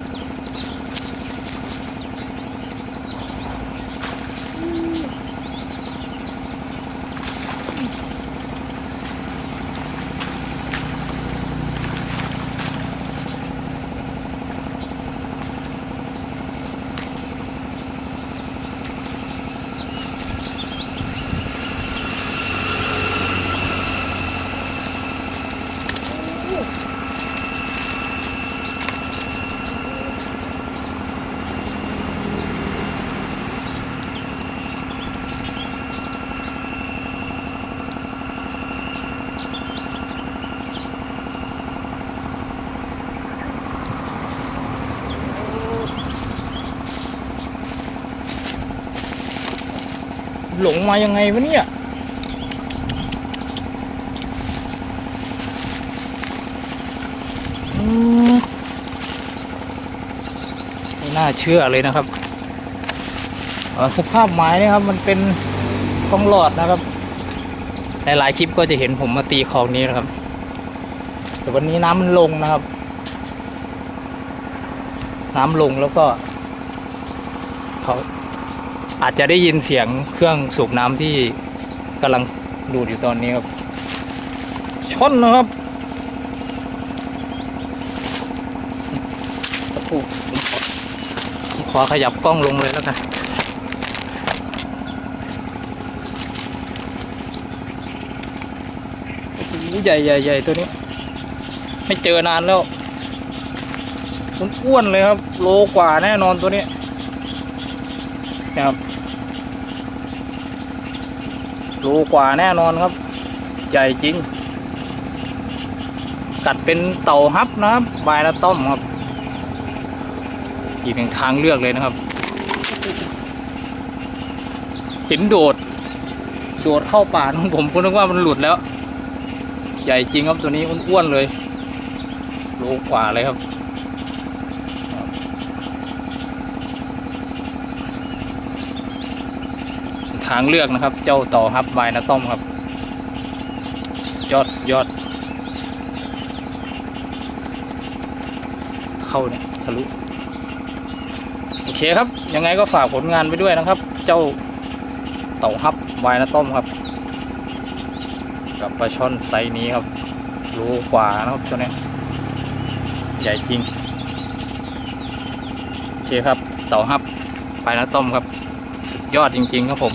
you หลงมายังไงวะเนี่ยอืมไม่น่าเชื่อเลยนะครับสภาพไม้นี่ครับ มันเป็นคลองหลอดนะครับหลายๆคลิปก็จะเห็นผมมาตีคลองนี้นะครับ แต่วันนี้น้ำมันลงนะครับ น้ำลงแล้วก็เขา อาจจะได้ยินเสียงเครื่องสูบน้ำที่กำลังดูดอยู่ตอนนี้ครับชนนะครับขอขยับกล้องลงเลยแล้วกันใหญ่ใหญ่ใหญ่ตัวนี้ ไม่เจอนานแล้วมันอ้วนเลยครับ โลกว่าแน่นอนตัวนี้ นะครับโลกว่าแน่นอนครับ ใหญ่จริง กัดเป็นเต่าฮับนะครับบายละต้มครับ อีกหนึ่งทางเลือกเลยนะครับเห็นโดด โดดเข้าป่าของผมก็นึกว่ามันหลุดแล้ว ใหญ่จริงครับตัวนี้อ้วนๆเลยโลกว่าเลยครับ ทางเลือกนะครับ เจ้าต่อฮับบายนาต้อมครับ ยอดยอด เข้าเนี่ยทะลุโอเคครับ ยังไงก็ฝากผลงานไปด้วยนะครับ เจ้าเต่าฮับบายนาต้อมครับกับปลาช่อนไซส์นี้ครับโลกว่านะครับเจ้าเนี้ยใหญ่จริงโอเคครับเต่าฮับบายนาต้มครับ สุดยอดจริง ๆ ครับผม